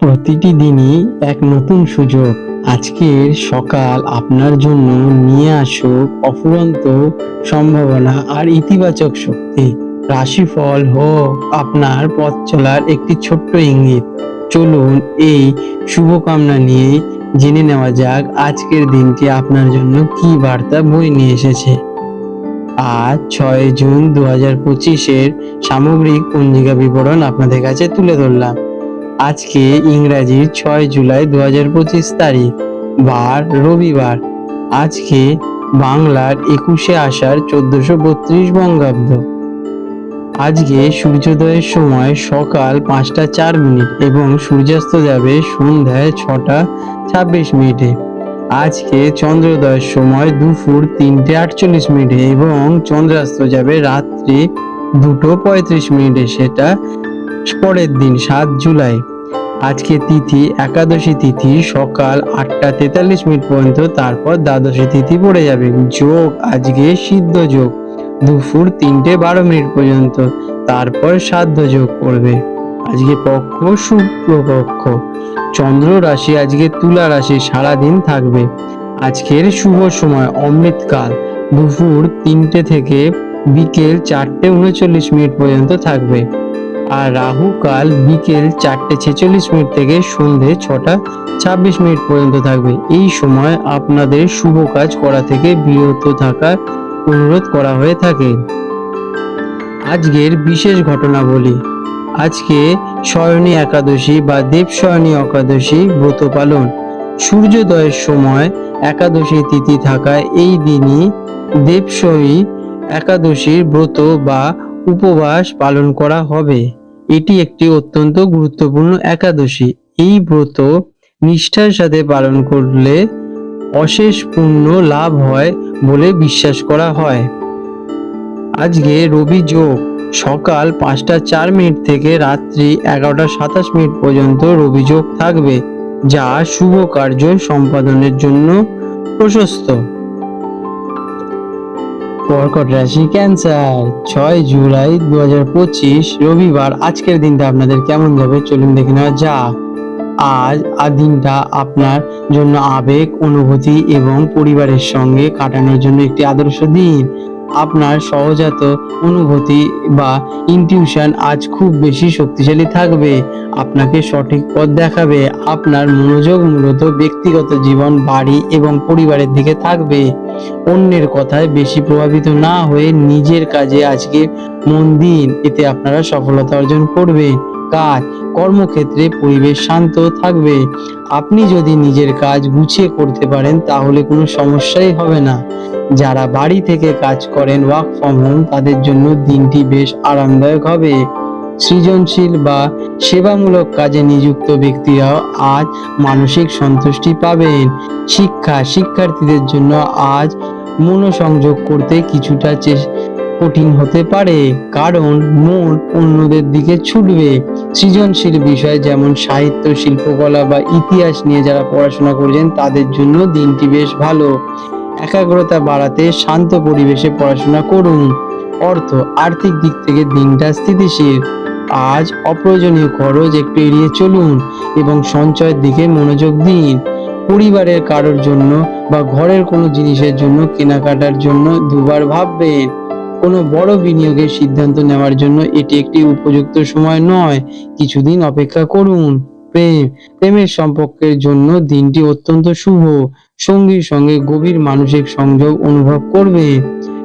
প্রতিটি দিনই এক নতুন সুযোগ। আজকের সকাল আপনার জন্য নিয়ে আসুক অফুরন্ত সম্ভাবনা আর ইতিবাচক শক্তি। রাশিফল হোক আপনার পথ চলার একটি ছোট্ট ইঙ্গিত। চলুন এই শুভকামনা নিয়ে জেনে নেওয়া যাক আজকের দিনটি আপনার জন্য কি বার্তা বই নিয়ে এসেছে। আজ ছয় জুন দু হাজার পঁচিশের সামগ্রিক পঞ্জিকা বিবরণ আপনাদের কাছে তুলে ধরলাম। আজকে ইংরাজির ছয় জুলাই দু হাজার পঁচিশ তারিখ, বার রবিবার। আজকে বাংলার একুশে আষাঢ় চোদ্দশো বত্রিশ বঙ্গাব্দ। আজকে সূর্যোদয়ের সময় সকাল পাঁচটা চার মিনিট এবং সূর্যাস্ত যাবে সন্ধ্যায় ছটা ছাব্বিশ মিনিটে। আজকে চন্দ্রোদয়ের সময় দুপুর তিনটে আটচল্লিশ মিনিটে এবং চন্দ্রাস্ত যাবে রাত্রি দুটো পঁয়ত্রিশ মিনিটে। সেটা পরের দিন সাত জুলাই। আজকে তিথি, একাদশী তিথি, সকাল আটটা তেতাল্লিশ মিনিট পর্যন্ত, তারপর দ্বাদশী তিথি পড়ে যাবে। যোগ, আজকে সিদ্ধ যোগ। দুপুর তিনটে বারো মিনিট পর্যন্ত, তারপর সাধ্য যোগ পড়বে। আজকে পক্ষ শুক্রপক্ষ চন্দ্র রাশি, আজকে তুলা রাশি, সারাদিন থাকবে। আজকের শুভ সময়, অমৃতকাল। দুপুর তিনটে থেকে বিকেল চারটে উনচল্লিশ মিনিট পর্যন্ত থাকবে। আর রাহু কাল বিকেল চারটে ছেচল্লিশ মিনিট থেকে সন্ধে ছটা ছাব্বিশ মিনিট পর্যন্ত থাকবে। এই সময় আপনাদের শুভ কাজ করা থেকে বিরত থাকার অনুরোধ করা হয়ে থাকে। আজকের বিশেষ ঘটনা বলি আজকে শয়নী একাদশী বা দেব দেবশয়নী একাদশী ব্রত পালন। সূর্যোদয়ের সময় একাদশী তিথি থাকায় এই দিনই দেবশয়ী একাদশীর ব্রত বা উপবাস পালন করা হবে। এটি একটি অত্যন্ত গুরুত্বপূর্ণ একাদশী। এই ব্রত নিষ্ঠার সাথে পালন করলে অশেষ পুণ্য লাভ হয় বলে বিশ্বাস করা হয়। আজকে রবি যোগ। সকাল পাঁচটা চার মিনিট থেকে রাত্রি এগারোটা সাতাশ মিনিট পর্যন্ত রবি যোগ থাকবে, যা শুভ কার্য সম্পাদনের জন্য প্রশস্ত। কর্কট রাশি ক্যান্সার। ছয় জুলাই দু হাজার পঁচিশ, রবিবার। আজকের দিনটা আপনাদের কেমন যাবে চলুন দেখে নেওয়া যা আজ আর দিনটা আপনার জন্য আবেগ, অনুভূতি এবং পরিবারের সঙ্গে কাটানোর জন্য একটি আদর্শ দিন। আপনার সহজাত অনুভূতি বা ইনটিউশন আজ খুব বেশি শক্তিশালী থাকবে। আপনাকে সঠিক পথ দেখাবে, আপনার মনোযোগ মূলত ব্যক্তিগত জীবন, বাড়ি এবং পরিবারের দিকে থাকবে। অন্যের কথায় বেশি প্রভাবিত না হয়ে নিজের কাজে আজকে মন দিন, এতে আপনারা সফলতা অর্জন করবে কাজ, কর্মক্ষেত্রে পরিবেশ শান্ত থাকবে। আপনি যদি নিজের কাজ গুছিয়ে করতে পারেন, তাহলে কোনো সমস্যাই হবে না। যারা বাড়ি থেকে কাজ করেন ওয়ার্ক ফ্রম হোম তাদের জন্য দিনটি বেশ আরামদায়ক হবে। সৃজনশীল বা সেবামূলক কাজে নিযুক্ত ব্যক্তিরাও আজ মানসিক সন্তুষ্টি পাবেন। শিক্ষা, শিক্ষার্থীদের জন্য আজ মনোসংযোগ করতে কিছুটা চেস- কঠিন হতে পারে, কারণ মন অন্যদের দিকে ছুটবে। সৃজনশীল বিষয় যেমন সাহিত্য, শিল্পকলা বা ইতিহাস নিয়ে যারা পড়াশোনা করছেন, তাদের জন্য দিনটি বেশ ভালো। একাগ্রতা বাড়াতে শান্ত পরিবেশে পড়াশোনা করুন। অর্থ, আর্থিক দিক থেকে দিনটা স্থিতিশীল। আজ অপ্রয়োজনীয় খরচ একটু এড়িয়ে চলুন এবং সঞ্চয়ের দিকে মনোযোগ দিন। পরিবারের কারোর জন্য বা ঘরের কোনো জিনিসের জন্য কেনাকাটার জন্য দুবার ভাববেন। কোনো বড় বিনিয়োগের সিদ্ধান্ত নেওয়ার জন্য এটি একটি উপযুক্ত সময় নয়। কিছুদিন অপেক্ষা করুন। প্রেম। প্রেমের সম্পর্কের জন্য দিনটি অত্যন্ত শুভ। সঙ্গীর সঙ্গে গভীর মানসিক সংযোগ অনুভব করবে।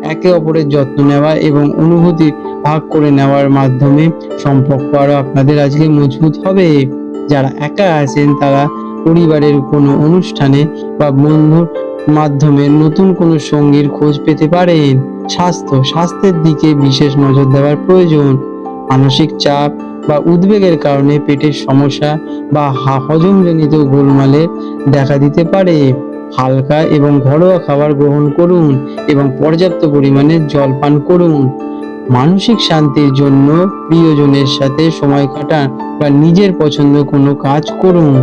একে অপরের যত্ন নেওয়া এবং অনুভূতি ভাগ করে নেওয়ার মাধ্যমে সম্পর্ক আরও আপনাদের আজকে মজবুত হবে। যারা একা আছেন, তারা পরিবারের কোনো অনুষ্ঠানে বা বন্ধুর মাধ্যমে নতুন কোনো সঙ্গীর খোঁজ পেতে পারেন। স্বাস্থ্য, স্বাস্থ্যের দিকে বিশেষ নজর দেওয়ার প্রয়োজন। মানসিক চাপ বা উদ্বেগের কারণে পেটের সমস্যা বা হজমজনিত গোলমালে দেখা দিতে পারে। হালকা এবং ঘরোয়া খাবার গ্রহণ করুন এবং পর্যাপ্ত পরিমাণে জল পান করুন। মানসিক শান্তির জন্য প্রিয়জনের সাথে সময় কাটান বা নিজের পছন্দ কোনো কাজ করুন।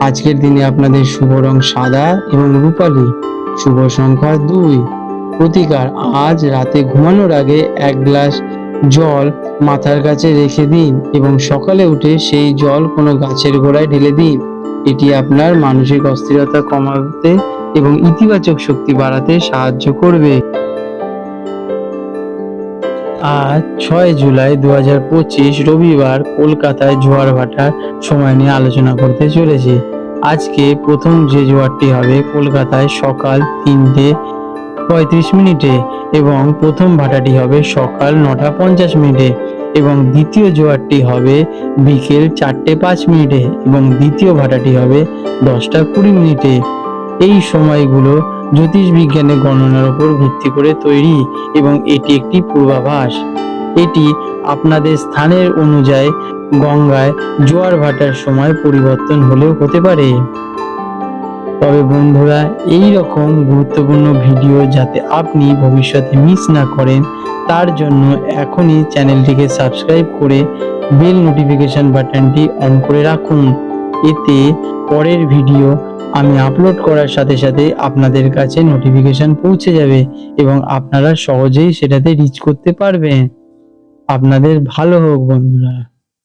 আজকের দিনে আপনাদের শুভ রং সাদা এবং রূপালী। শুভ সংখ্যা দুই। প্রতিকার। আজ রাতে ঘুমানোর আগে এক গ্লাস জল মাথার কাছে রেখে দিন এবং সকালে উঠে সেই জল কোনো গাছের গোড়ায় ঢেলে দিন। এটি আপনার মানসিক অস্থিরতা কমাতে এবং ইতিবাচক শক্তি বাড়াতে সাহায্য করবে। আজ ছয় জুলাই দু হাজার পঁচিশ রবিবার কলকাতায় জোয়ার ভাটার সময় নিয়ে আলোচনা করতে চলেছি। আজকে প্রথম যে জোয়ারটি হবে কলকাতায় সকাল তিনটে পঁয়ত্রিশ মিনিটে এবং প্রথম ভাটাটি হবে সকাল নটা পঞ্চাশ মিনিটে এবং দ্বিতীয় জোয়ারটি হবে বিকেল চারটে পাঁচ মিনিটে এবং দ্বিতীয় ভাটাটি হবে দশটা কুড়ি মিনিটে। এই সময়গুলো জ্যোতিষ বিজ্ঞানের গণনার উপর ভিত্তি করে তৈরি এবং এটি একটি পূর্বাভাস। এটি আপনাদের স্থানের অনুযায়ী গঙ্গায় জোয়ার ভাটার সময় পরিবর্তন হলেও হতে পারে। তবে বন্ধুরা এই রকম গুরুত্বপূর্ণ ভিডিও যাতে আপনি ভবিষ্যতে মিস না করেন, তার জন্য এখনই চ্যানেলটিকে সাবস্ক্রাইব করে বেল নোটিফিকেশন বাটনটি অন করে রাখুন। এতে পরের ভিডিও আমি আপলোড করার সাথে সাথে আপনাদের কাছে নোটিফিকেশন পৌঁছে যাবে এবং আপনারা সহজেই সেটাতে রিচ করতে পারবেন। আপনাদের ভালো হোক বন্ধুরা।